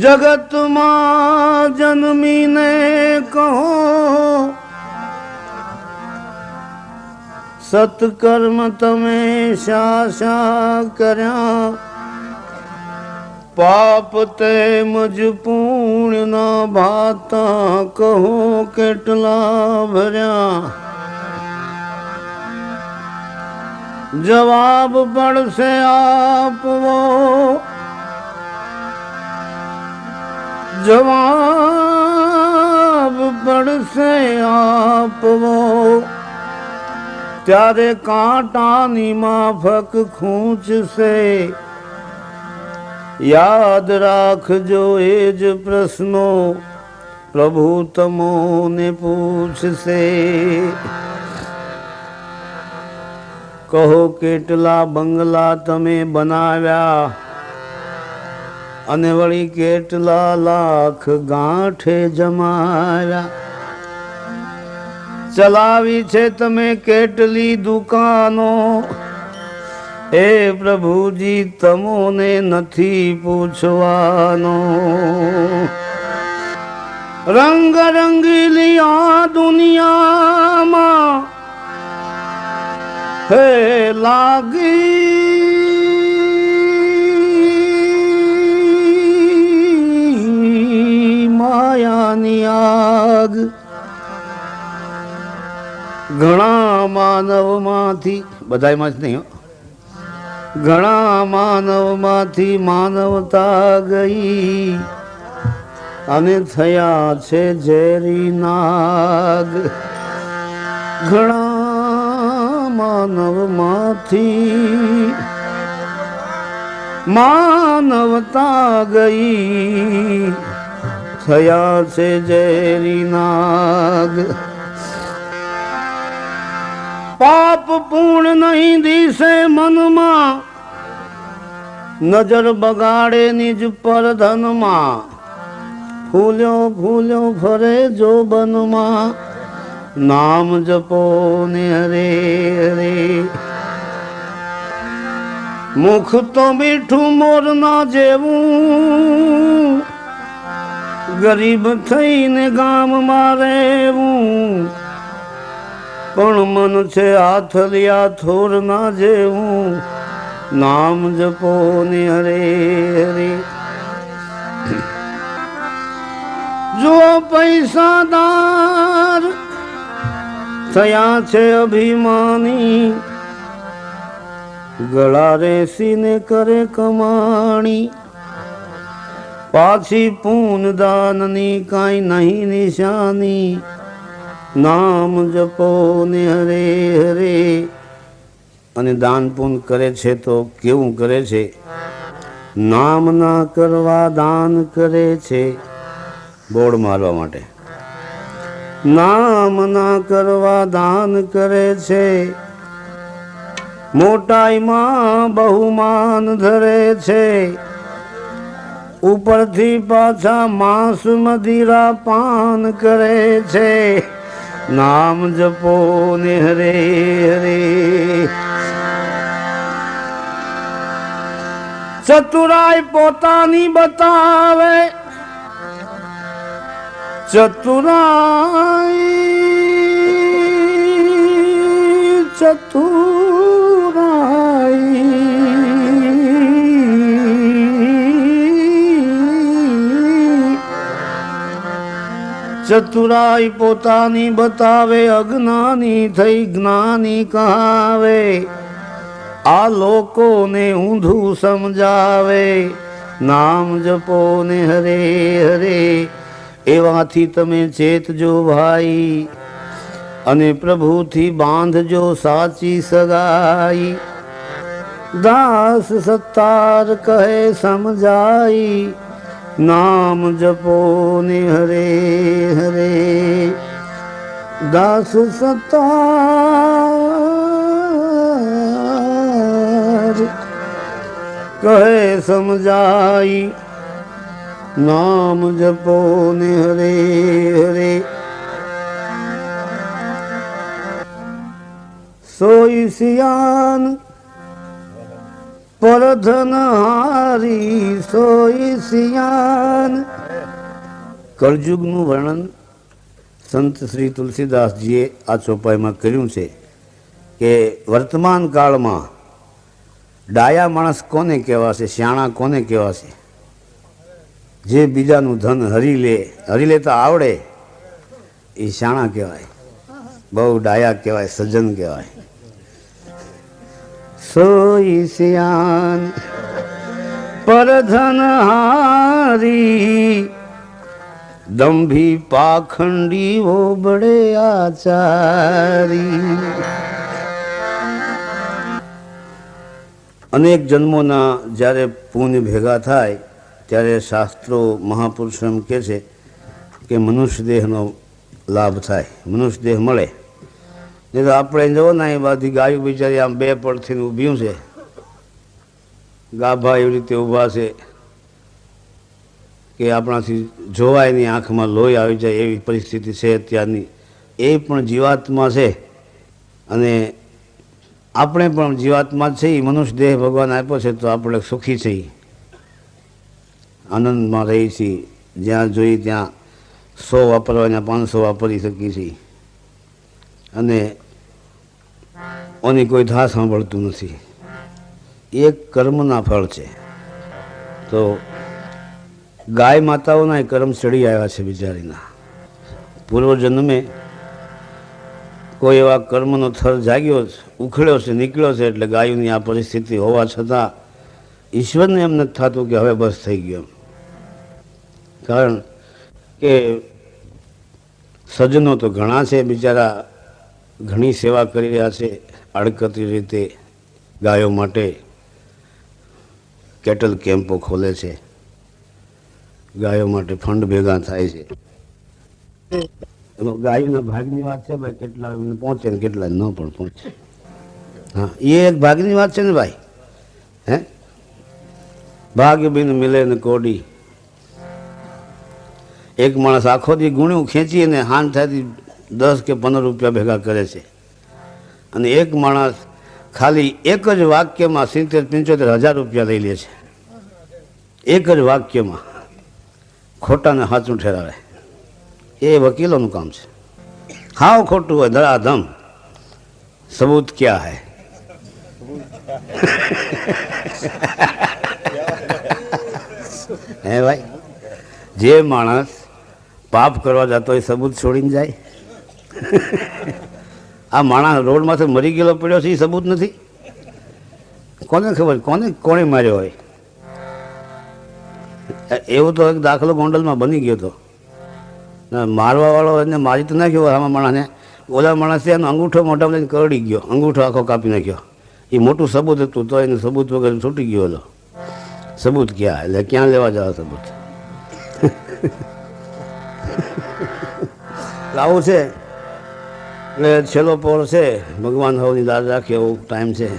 જગતમાં જન્મીને કહો સત્કર્મ તમે શા શા કર્યા પાપ તેમજ પુણ્યના ભાતા કહો કેટલા ભર્યા જવાબ પડશે આપવો. જવાબ પડશે આપવો. ત્યારે કાંટાની માફક ખૂંચશે. યાદ રાખજો એ જ પ્રશ્નો પ્રભુ તમોને પૂછશે. કહો કેટલા બંગલા તમે બનાવ્યા? અને વળી કેટલા લાખ ગાંઠે જમાવ્યા ચલાવી છે તમે કેટલી દુકાનો? હે પ્રભુજી, તમોને નથી પૂછવાનો. રંગ રંગીલી આ દુનિયામાં હે લાગી માયાની આગ. ઘણા માનવમાંથી, બધાયમાં જ નહીં. ઘણા માનવમાંથી માનવતા ગઈ. અને થયા છે ઝેરી નાગ. ઘણા માનવમાંથી માનવતા ગઈ થયા છે ઝેરી નાગ. પાપ પૂર્ણ નહીં દિશે મનમાં, નજર બગાડે નિજ પર ધનમાં ફૂલ્યો ફૂલ્યો ફરે જો બનમાં નામ જપો ને હરે હરે. મુખ તો મીઠું મોરના જેવું. ગરીબ થઈને ગામમાં રહેવું. પણ મન છે આથલિયા થોર ના જેવું. નામ જપો ને હરે હરે. જો પૈસાદાર થયા છે અભિમાની. ગળા રેસીને કરે કમાણી. પાછી પૂન દાનની કાંઈ નહીં નિશાની. નામ જપો ને હરે હરે. અને દાન પૂન કરે છે તો કેવું કરે છે? નામ ના કરવા દાન કરે છે બોર્ડ મારવા માટે. નામ ના કરવા દાન કરે છે. મોટાઈમાં બહુમાન ધરે છે. ઉપરથી પાછા માંસ મદિરા પાન કરે છે. નામ જપો ને હરે. હરે ચતુરાય પોતાની બતાવે. ચતુરાઈ ચતુરાઈ ચતુરાઈ પોતાની બતાવે, અજ્ઞાની થઈ જ્ઞાની કહાવે। આ લોકોને ઊંધું સમજાવે, નામ જપો ને હરે હરે। એવાથી તમે ચેતજો ભાઈ અને પ્રભુથી બાંધજો સાચી સગાઈ. દાસ સત્તાર કહે સમજાઈ, નામ જપો ને હરે હરે. દાસ સત્તાર કહે સમજાઈ નામ જપો ને હરે હરે. સોઈ સિયાન પરધન હારી, સોઈ સિયાન. કળજુગનું વર્ણન સંત શ્રી તુલસીદાસજીએ આ ચોપાઈમાં કર્યું છે કે વર્તમાન કાળમાં ડાયા માણસ કોને કહેવાશે શ્યાણા કોને કહેવાશે? જે બીજાનું ધન હરી લે, હરી લેતા આવડે. એ શાણા કહેવાય. બહુ ડાયા કહેવાય, સજ્જન કહેવાય. સોઈ સિયાન પરધન હારી, દંભી પાખંડી વો બડે આચારી. અનેક જન્મોના જ્યારે પુણ્ય ભેગા થાય ત્યારે શાસ્ત્રો મહાપુરુષો એમ કહે છે કે મનુષ્ય દેહનો લાભ થાય મનુષ્ય દેહ મળે. નહીં તો આપણે જવો ને એ બધી ગાયું બિચારી આમ બે પડથી ઊભ્યું છે. ગાભા એવી રીતે ઊભા છે કે આપણાથી જોવાય નહીં, આંખમાં લોહી આવી જાય એવી પરિસ્થિતિ છે અત્યારની. એ પણ જીવાત્મા છે અને આપણે પણ જીવાત્મા છે. એ મનુષ્ય દેહ ભગવાન આપ્યો છે તો આપણે સુખી છીએ. આનંદમાં રહી છીએ. જ્યાં જોઈએ ત્યાં સો વાપરવાના પાંચસો વાપરી શકીએ છીએ. અને ઓની કોઈ ધા સાંભળતું નથી. એક કર્મના ફળ છે. તો ગાય માતાઓના કર્મ ચડી આવ્યા છે બિચારીના. પૂર્વજન્મે કોઈ એવા કર્મનો થર જાગ્યો છે, ઉખડ્યો છે નીકળ્યો છે એટલે ગાયોની આ પરિસ્થિતિ હોવા છતાં ઈશ્વરને એમ નથી થતું કે હવે બસ થઈ ગયો કારણ કે સજ્જનો તો ઘણા છે, બિચારા ઘણી સેવા કરી રહ્યા છે અડકતી રીતે ગાયો માટે કેટલ કેમ્પો ખોલે છે. ગાયો માટે ફંડ ભેગા થાય છે. એમાં ગાયોના ભાગની વાત છે ભાઈ, કેટલા એમને પહોંચે ને કેટલા ન પણ પહોંચે. હા, એ એક ભાગની વાત છે ને ભાઈ, હે? ભાગ્ય બિન મિલે ને કોડી એક માણસ આખો દી ગુણ્યું ખેંચી અને હાન થતી દસ કે પંદર રૂપિયા ભેગા કરે છે. અને એક માણસ ખાલી એક જ વાક્યમાં સિત્તેર, પંચોતેર હજાર રૂપિયા લઈ લે છે. એક જ વાક્યમાં ખોટાને સાચું ઠેરાવે. એ વકીલોનું કામ છે. હાવ ખોટું હોય ધડાધમ સબૂત ક્યાં હૈ? હે ભાઈ? જે માણસ પાપ કરવા જતો એ સબૂત છોડીને જાય. આ માણસ રોડમાંથી મરી ગયેલો પડ્યો છે, એ સબૂત નથી. કોને ખબર, કોને કોણે માર્યો હોય? એવો તો એક દાખલો ગોંડલમાં બની ગયો હતો. મારવાવાળો એને મારી તો નાખ્યો આમાં માણસને. ઓલા માણસે એનો અંગૂઠો મોઢામાં લઈને કરડી ગયો, અંગૂઠો આખો કાપી નાખ્યો. એ મોટું સબૂત હતું, તો એને સબૂત વગર છૂટી ગયો હતો. સબૂત ક્યાં? એટલે ક્યાં લેવા જવા સબૂત? આવું છે. એટલે છેલ્લો પોળ છે. ભગવાન હવની દાદ રાખે એવો ટાઈમ છે.